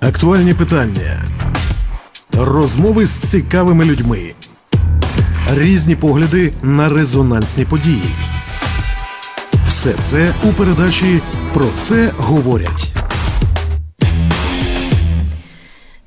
Актуальні питання, розмови з цікавими людьми, різні погляди на резонансні події. Все це у передачі Про це говорять.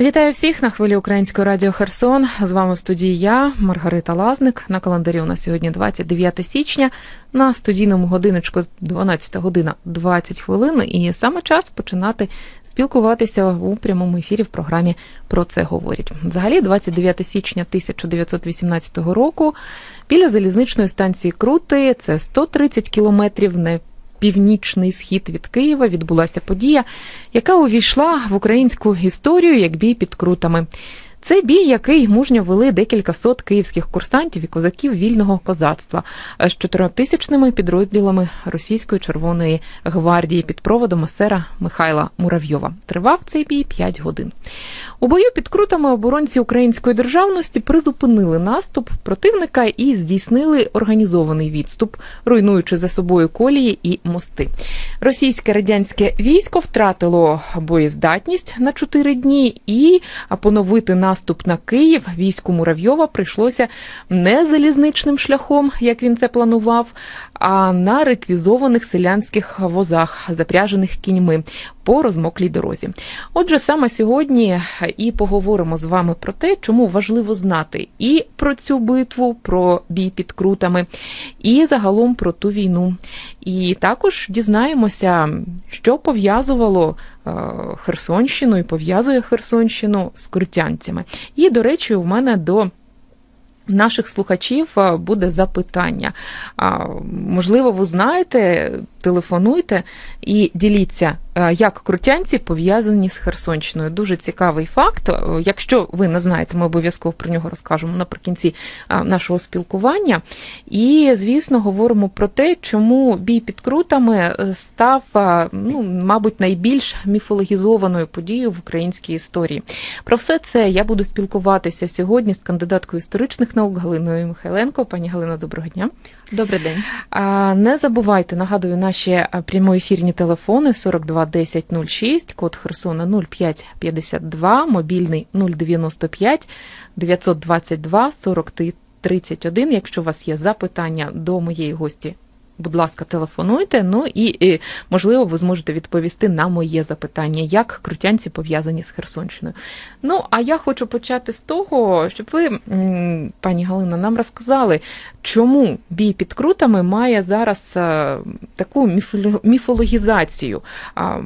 Вітаю всіх на хвилі Українського радіо Херсон. З вами в студії я, Маргарита Лазник. На календарі у нас сьогодні 29 січня. На студійному годиночку 12 година 20 хвилин. І саме час починати спілкуватися у прямому ефірі в програмі Про це говорять. Взагалі, 29 січня 1918 року біля залізничної станції Крути це 130 кілометрів не північний схід від Києва відбулася подія, яка увійшла в українську історію як бій під крутами. Це бій, який мужньо вели декілька сот київських курсантів і козаків вільного козацтва з чотирьохтисячними підрозділами Російської Червоної гвардії під проводом сера Михайла Муравйова. Тривав цей бій 5 годин. У бою під крутами оборонці української державності призупинили наступ противника і здійснили організований відступ, руйнуючи за собою колії і мости. Російське радянське військо втратило боєздатність на 4 дні і поновити наступ на Київ. Війську Муравйова прийшлося не залізничним шляхом, як він це планував, а на реквізованих селянських возах, запряжених кіньми по розмоклій дорозі. Отже, саме сьогодні і поговоримо з вами про те, чому важливо знати і про цю битву, про бій під крутами, і загалом про ту війну. І також дізнаємося, що пов'язувало е, Херсонщину і пов'язує Херсонщину з крутянцями. І, до речі, у мене до Наших слухачів е, буде запитання. Можливо, ви знаєте, телефонуйте і діліться, як крутянці пов'язані з Херсонщиною. Дуже цікавий факт. Е, Якщо ви не знаєте, ми обов'язково про нього розкажемо наприкінці нашого спілкування. І, звісно, говоримо про те, чому бій під крутами став, ну, мабуть, найбільш міфологізованою подією в українській історії. Про все це я буду спілкуватися сьогодні з кандидаткою історичних наук Галиною Михайленко. Пані Галина, доброго дня. Добрий день. Не забувайте, нагадую, наші прямоефірні телефони 42 10 06, код Херсона 05 52, мобільний 095 922 43 31. Якщо у вас є запитання до моєї гості будь ласка, телефонуйте. Ну і, і можливо, ви зможете відповісти на моє запитання, як крутянці пов'язані з Херсонщиною. Ну, а я хочу почати з того, щоб ви, пані Галина, нам розказали, чому бій під крутами має зараз е, таку міфологізацію.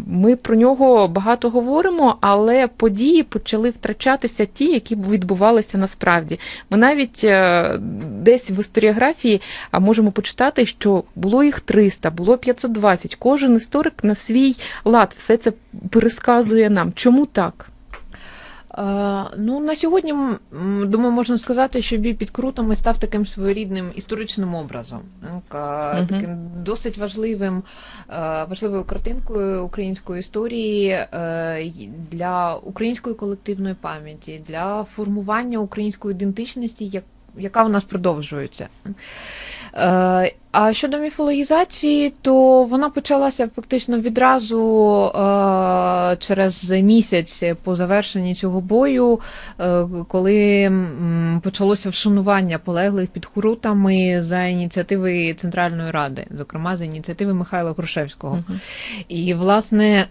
Ми про нього багато говоримо, але події почали втрачатися ті, які відбувалися насправді. Ми навіть е, десь в історіографії можемо почитати, що було їх 300, було 520. Кожен історик на свій лад все це пересказує нам. Чому так? Ну, На сьогодні, думаю, можна сказати, що бій під крутами став таким своєрідним історичним образом, так, таким досить важливим, важливою картинкою української історії е, для української колективної пам'яті, для формування української ідентичності, яка у нас продовжується. Е, а щодо міфологізації, то вона почалася фактично відразу е, через місяць по завершенні цього бою, е, коли почалося вшанування полеглих під хурутами за ініціативи Центральної Ради, зокрема за ініціативи Михайла Грушевського. Угу. І, власне,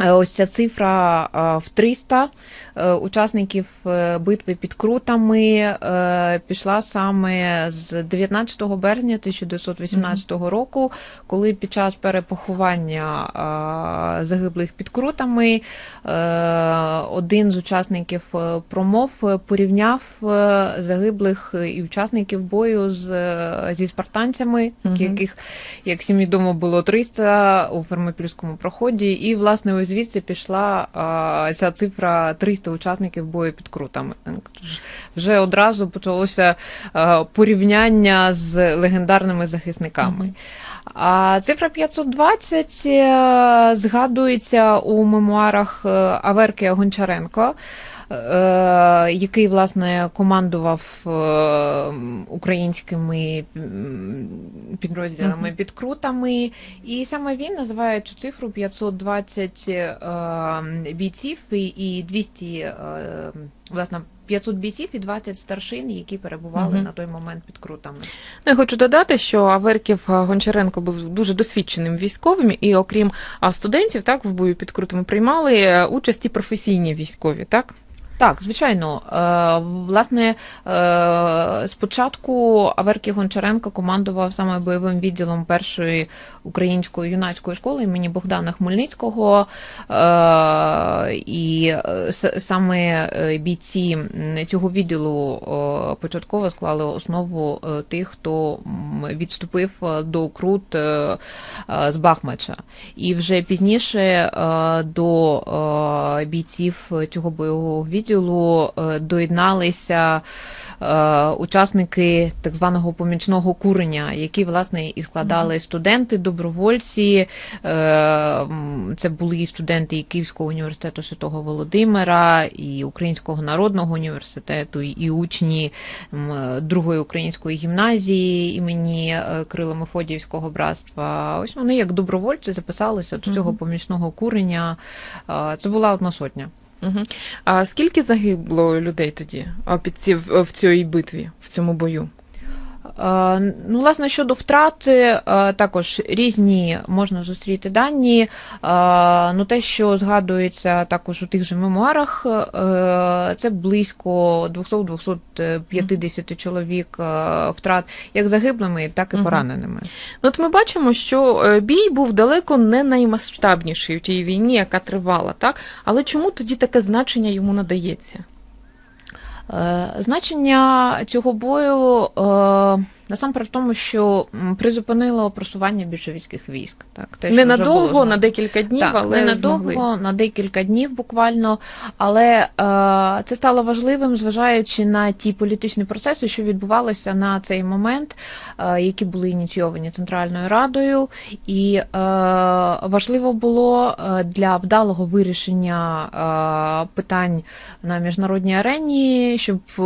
ось ця цифра в 300 Е, учасників е, битви під крутами е, пішла саме з 19 березня 1918 року, коли під час перепоховання загиблих під крутами один з учасників промов порівняв загиблих і учасників бою з, зі спартанцями, яких, як всім відомо, було 300 у Фермопільському проході, і власне ось звідси пішла ця цифра 300 учасників бою під крутами. Вже одразу почалося а, порівняння з легендарними захисниками. А цифра 520 е, згадується у мемуарах Аверкія Аверки Гончаренко. Е, який власне командував е, українськими підрозділами підкрутами. І саме він називає цю цифру 520 е, бійців і, і 200 е, власне. 500 бійців і 20 старшин, які перебували Мгм. на той момент під крутами. Ну, я хочу додати, що Аверків Гончаренко був дуже досвідченим військовим, і окрім студентів, так в бою під крутами приймали участь і професійні військові, так? Так, звичайно. Е, власне, е, спочатку Аверкій Гончаренко командував саме бойовим відділом першої української юнацької школи імені Богдана Хмельницького. Е, і саме бійці цього відділу початково склали основу тих, хто відступив до Крут з Бахмача. І вже пізніше до бійців цього бойового відділу е, доєдналися е, учасники так званого помічного курення, які власне і складали студенти, добровольці. Е, Це були і студенти і Київського університету Святого Володимира, і Українського народного університету, і учні другої української гімназії імені Крила Мефодіївського братства. Ось вони як добровольці записалися до цього помічного курення. Це була одна сотня. Угу. А скільки загибло людей тоді під ці, в, цій битві, в цьому бою? Ну, власне, щодо втрати, е, також різні можна зустріти дані. Е, Ну, те, що згадується також у тих же мемуарах, е, це близько 200-250 чоловік втрат як загиблими, так і пораненими. Ну, От ми бачимо, що бій був далеко не наймасштабніший у тій війні, яка тривала, так? Але чому тоді таке значення йому надається? Е, Значення цього бою е, насамперед в тому, що призупинило просування більшовицьких військ. Так, те, вже було Ненадовго, на декілька днів, Так, але ненадовго, змогли. на декілька днів буквально. Але е, це стало важливим, зважаючи на ті політичні процеси, що відбувалися на цей момент, е, які були ініційовані Центральною Радою. І е, важливо було е, для вдалого вирішення е, питань на міжнародній арені, щоб е,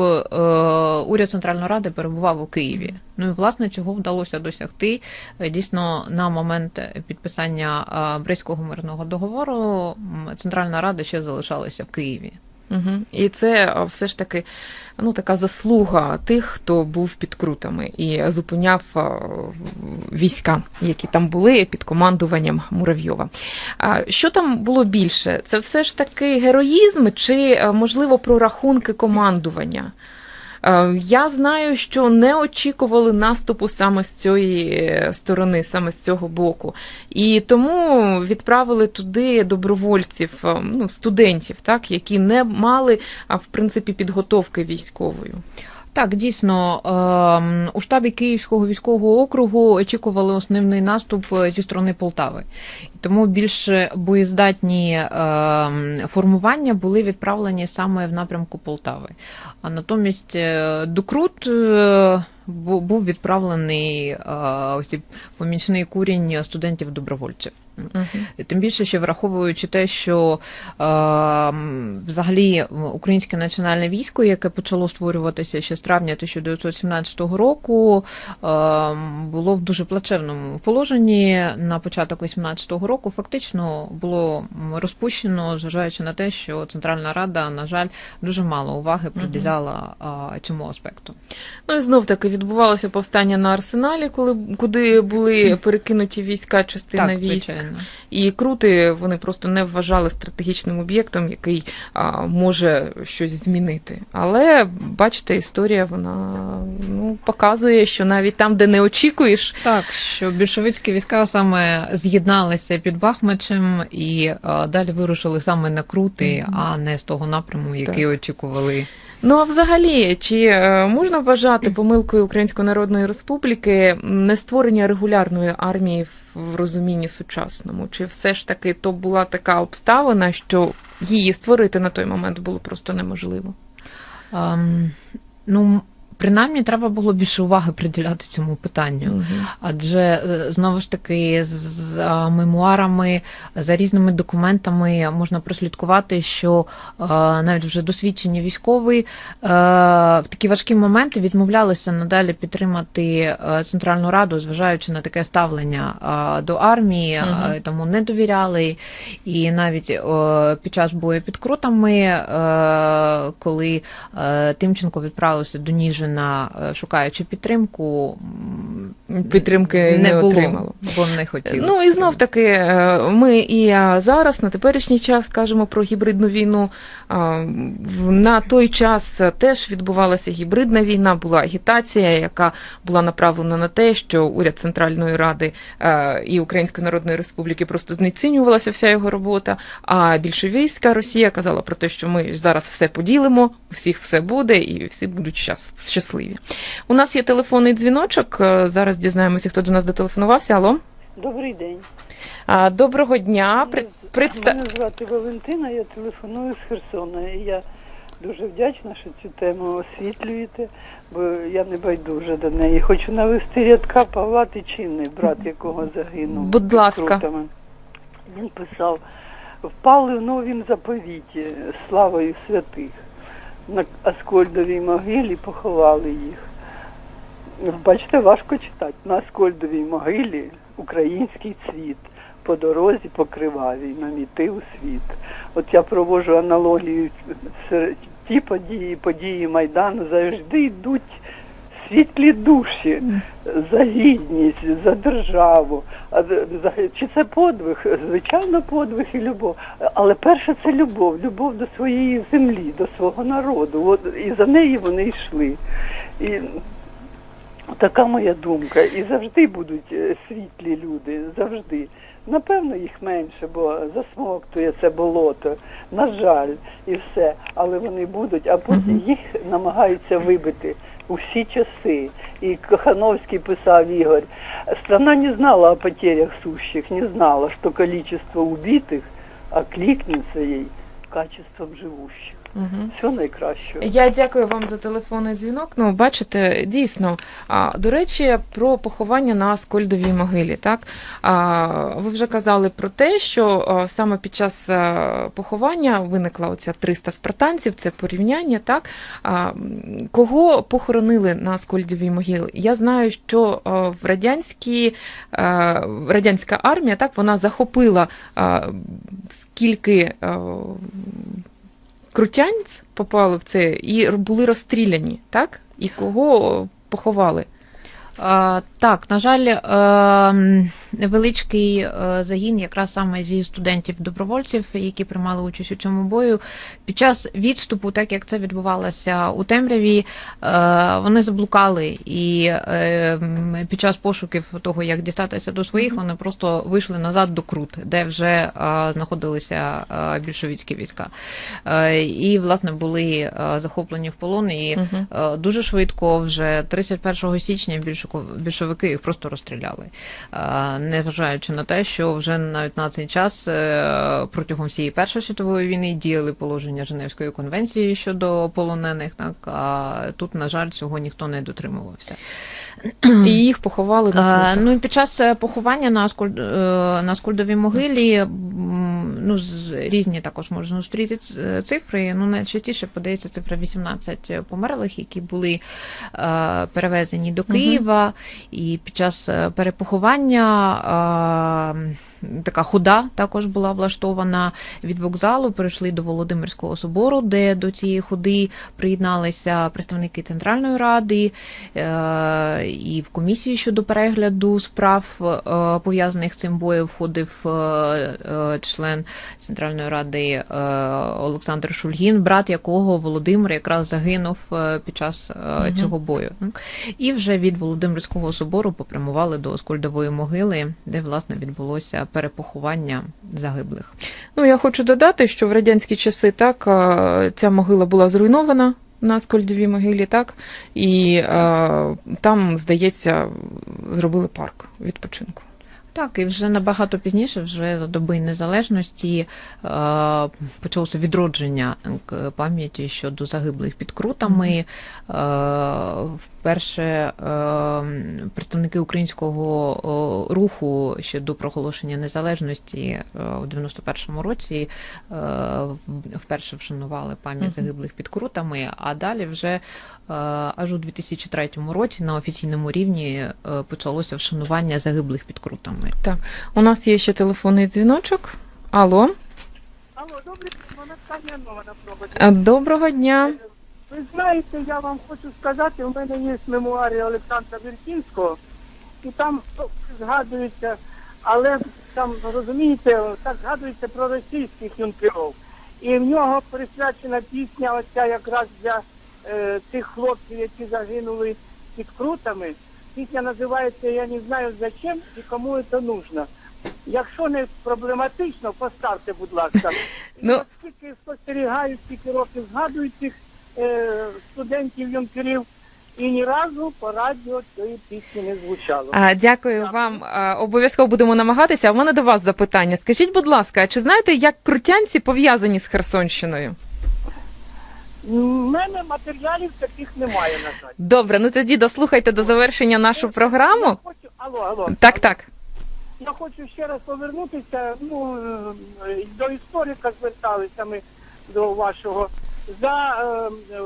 уряд Центральної Ради перебував у Києві. Ну і власне цього вдалося досягти. Е, Дійсно, на момент підписання е, Брестського мирного договору Центральна Рада ще залишалася в Києві. Угу. І це все ж таки ну, така заслуга тих, хто був під крутами і зупиняв війська, які там були під командуванням Муравйова. Що там було більше? Це все ж таки героїзм чи, можливо, прорахунки командування? Е, Я знаю, що не очікували наступу саме з цієї сторони, саме з цього боку. І тому відправили туди добровольців, е, ну, студентів, так, які не мали, в принципі, підготовки військовою. Так, дійсно, ем, у штабі Київського військового округу очікували основний наступ е, зі сторони Полтави. Тому більш боєздатні ем, формування були відправлені саме в напрямку Полтави. А натомість е, Дукрут е, був відправлений ось помічний курінь студентів-добровольців. Тим більше ще враховуючи те, що е, взагалі українське національне військо, яке почало створюватися ще з травня 1917 року, е, було в дуже плачевному положенні на початок 18-го року. Фактично було розпущено, зважаючи на те, що Центральна Рада, на жаль, дуже мало уваги приділяла е, цьому аспекту. Ну і знов таки відбувалося повстання на арсеналі, коли куди були перекинуті війська, частина Так, військ. Звичайно. І крути вони просто не вважали стратегічним об'єктом, який а, може щось змінити. Але бачите, історія вона ну, показує, що навіть там, де не очікуєш, Так, що більшовицькі війська саме з'єдналися під Бахмачем і е, далі вирушили саме на крути, Мгм. а не з того напряму, який очікували. Ну а взагалі, чи е, можна вважати помилкою Української Народної Республіки не створення регулярної армії в- розумінні сучасному? Чи все ж таки то була така обставина, що її створити на той момент було просто неможливо? Um, ну, принаймні треба було більше уваги приділяти цьому питанню. Мгм. Адже е, знову ж таки, з- з а, мемуарами, за різними документами можна прослідкувати, що е, навіть вже досвідчені військові е, в такі важкі моменти відмовлялися надалі підтримати Центральну Раду, зважаючи на таке ставлення до армії, Мгм. тому не довіряли. І навіть під час бою під Крутами, коли Тимченко відправився до Ніжина, е, шукаючи підтримку, Підтримки не було, отримало. бо не хотіли. Ну і знов таки, е, ми і е, зараз, на теперішній час, кажемо про гібридну війну. На той час теж відбувалася гібридна війна, була агітація, яка була направлена на те, що уряд Центральної Ради і Української Народної Республіки просто знецінювалася вся його робота. А більшовістська Росія казала про те, що ми зараз все поділимо, у всіх все буде, і всі будуть щас- щасливі. У нас є телефонний дзвіночок. е, Зараз дізнаємося, хто до нас дотелефонувався. Алло. Добрий день. А, Доброго дня. Пред- Предста... Мене звати Валентина, я телефоную з Херсона. І я дуже вдячна, що цю тему освітлюєте, бо я не байдужа до неї. Хочу навести рядка Павла Тичини, брат якого загинув. Будь ласка. Крутами. Він писав, впали в новім заповіті славою святих. На Аскольдовій могилі поховали їх. Бачите, важко читати. На Аскольдовій могилі український цвіт по дорозі покривавій у світ. От я проводжу аналогію ті події, події Майдану завжди йдуть світлі душі за гідність, за державу. Чи це подвиг? Звичайно, подвиг і любов. Але перше це любов, любов до своєї землі, до свого народу. От, і за неї вони йшли. І Така моя думка. І завжди будуть е, світлі люди, завжди. Напевно, їх менше, бо засмоктує це болото. На жаль, і все. Але вони будуть, а потім їх намагаються вибити у всі часи. І Кохановський писав Ігор, страна не знала о потерях сущих, не знала, що количество убитих окликнется ей качеством живущих. Всього найкращого. Я дякую вам за телефонний дзвінок. Ну, бачите, дійсно. А, до речі, про поховання на Скольдовій могилі. Так? А, ви вже казали про те, що а, саме під час а, поховання виникла оця 300 спартанців, це порівняння. Так? А, кого похоронили на Скольдовій могилі? Я знаю, що а, в радянській, а, радянська армія так, вона захопила а, скільки. а, крутянць попали в це і були розстріляні, так? І кого поховали? Е, Так, на жаль, е, м, невеличкий е, загін, якраз саме зі студентів-добровольців, які приймали участь у цьому бою, під час відступу, так як це відбувалося у темряві, е, вони заблукали, і е, під час пошуків того, як дістатися до своїх, вони просто вийшли назад до Крут, де вже знаходилися більшовицькі війська. І, власне, були захоплені в полон. І Дуже швидко, вже 31 січня, більшовики їх просто розстріляли, незважаючи на те, що вже навіть на цей час е, протягом всієї Першої світової війни діяли положення Женевської конвенції щодо полонених. Так а тут, на жаль, цього ніхто не дотримувався. І їх поховали на А, ну і під час е, поховання на Аскольд, е, на Скольдовій могилі ну, з, різні також можна зустріти цифри. Ну, найчастіше подається цифра 18 померлих, які були е, перевезені до Києва. І під час перепоховання. Е, Така худа також була влаштована від вокзалу. Перейшли до Володимирського собору, де до цієї ходи приєдналися представники Центральної ради е, і в комісії щодо перегляду справ е, пов'язаних з цим боєм входив е, е, член Центральної ради е, Олександр Шульгін, брат якого Володимир якраз загинув е, під час е, цього бою. І вже від Володимирського собору попрямували до Оскольдової могили, де власне відбулося перепоховання загиблих. Ну, я хочу додати, що в радянські часи так ця могила була зруйнована. На Скольдовій могилі, так, і а, там, здається, зробили парк відпочинку. Так, і вже набагато пізніше, вже за доби незалежності, е, почалося відродження е, пам'яті щодо загиблих під крутами. Е, вперше е, представники українського е, руху ще до проголошення незалежності е, у 91-му році е, вперше вшанували пам'ять загиблих під крутами, а далі вже е, аж у 2003 році на офіційному рівні е, почалося вшанування загиблих під крутами. У нас є ще телефонний дзвіночок. Алло, Алло, добрий день, вона Таня на проводі. е, доброго дня. Ви знаєте, я вам хочу сказати, у мене є мемуари Олександра Віркінського, і там ну, згадується, але там, розумієте, так згадується про російських юнкерів. І в нього присвячена пісня оця якраз для е, тих хлопців, які загинули під крутами. Пісня називається Я не знаю зачем і кому це нужно. Якщо не проблематично, поставте, будь ласка. І Ну- Скільки спостерігають, скільки років згадують е, студентів юнкерів, і ні разу по радіо цієї пісні не звучало. А, дякую вам. Обов'язково будемо намагатися. А в мене до вас запитання. Скажіть, будь ласка, чи знаєте, як крутянці пов'язані з Херсонщиною? У мене матеріалів таких немає, на жаль. Добре, ну тоді дослухайте до завершення нашу Я програму. хочу, алло, алло. Так, так. Я хочу ще раз повернутися. Ну е, до історика зверталися ми до вашого за е,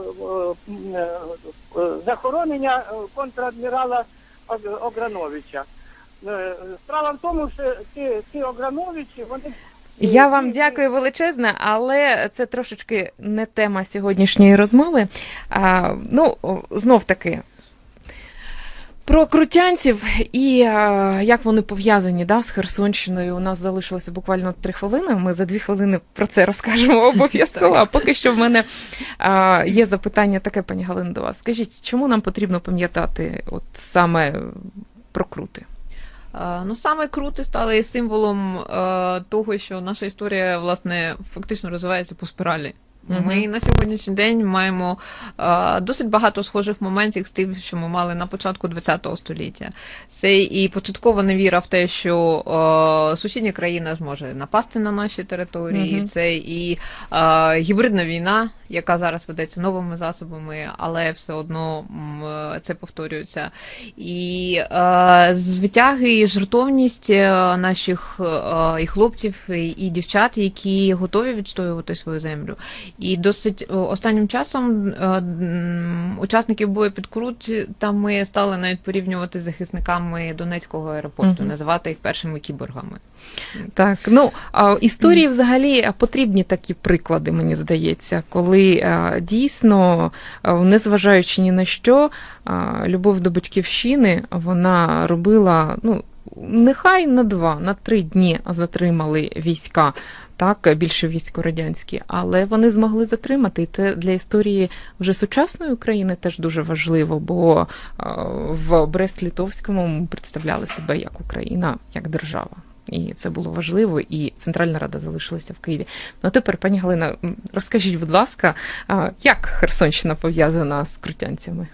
е, е, захоронення контрадмірала Ог- Ограновича. Справа в тому, що ці, ці Ограновичі, вони Я вам дякую величезне, але це трошечки не тема сьогоднішньої розмови. А, ну, знов таки. Про крутянців і а, як вони пов'язані да, з Херсонщиною. У нас залишилося буквально три хвилини. Ми за дві хвилини про це розкажемо обов'язково. А поки що в мене а, є запитання таке, пані Галина, до вас. Скажіть, чому нам потрібно пам'ятати от саме про крути? Е, Ну, саме крути стали символом е, того, що наша історія власне фактично розвивається по спіралі. Ми на сьогоднішній день маємо е, досить багато схожих моментів з тим, що ми мали на початку ХХ століття. Це і початкова невіра в те, що е, сусідня країна зможе напасти на наші території. Мгм. Це і е, гібридна війна, яка зараз ведеться новими засобами, але все одно е, це повторюється. І е, звитяги і жертовність е, наших е, і хлопців, і, і дівчат, які готові відстоювати свою землю. І досить е, останнім часом е, учасників бою під крутами стали навіть порівнювати з захисниками Донецького аеропорту, Мгм. називати їх першими кіборгами. Так, ну а, історії взагалі потрібні такі приклади, мені здається, коли дійсно, незважаючи ні на що, любов до батьківщини вона робила, ну. Нехай на два, на три дні затримали війська, так, більше військо радянські, але вони змогли затримати. І це для історії вже сучасної України теж дуже важливо, бо в Брест-Літовському представляли себе як Україна, як держава. І це було важливо, і Центральна Рада залишилася в Києві. Ну а тепер, пані Галина, розкажіть, будь ласка, як Херсонщина пов'язана з крутянцями?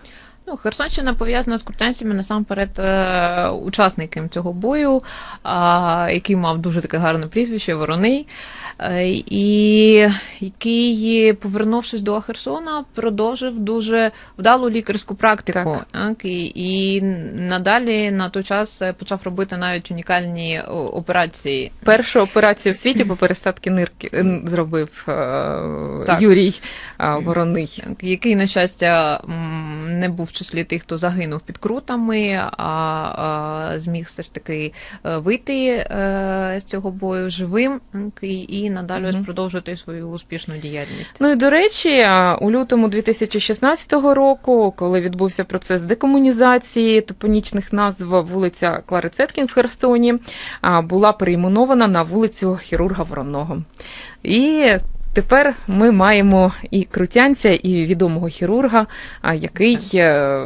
Ну, Херсонщина пов'язана з куртянцями насамперед е, учасником цього бою, який мав дуже таке гарне прізвище Вороний, е, і який, повернувшись до Херсона, продовжив дуже вдалу лікарську практику. Так. і, і надалі на той час е, почав робити навіть унікальні операції. Першу операцію в світі по пересадки нирки зробив Так. Юрій Вороний. Який, на щастя, не був числі тих, хто загинув під крутами, а, зміг все ж таки е, вийти е, з цього бою живим і, надалі ось Мгм. продовжувати свою успішну діяльність. Ну і до речі, у лютому 2016 року, коли відбувся процес декомунізації топонічних назв, вулиця Клари Цеткін в Херсоні була перейменована на вулицю хірурга Вороного. І тепер ми маємо і крутянця, і відомого хірурга, який е,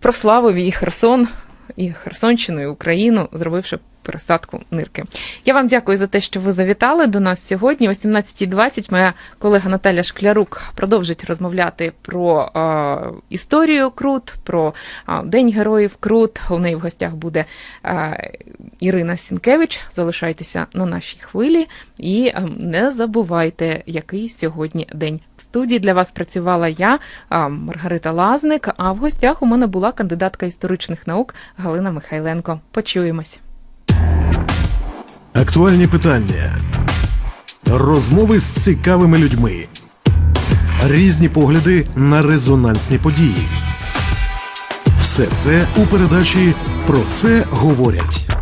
прославив і Херсон, і Херсонщину, і Україну, зробивши пересадку нирки. Я вам дякую за те, що ви завітали до нас сьогодні. О 17.20 моя колега Наталя Шклярук продовжить розмовляти про е, історію Крут, про е, День Героїв Крут. У неї в гостях буде е, Ірина Сінкевич. Залишайтеся на нашій хвилі і е, не забувайте, який сьогодні день. В студії для вас працювала я, а, Маргарита Лазник. А в гостях у мене була кандидатка історичних наук Галина Михайленко. Почуємось. Актуальні питання. Розмови з цікавими людьми. Різні погляди на резонансні події. Все це у передачі Про це говорять.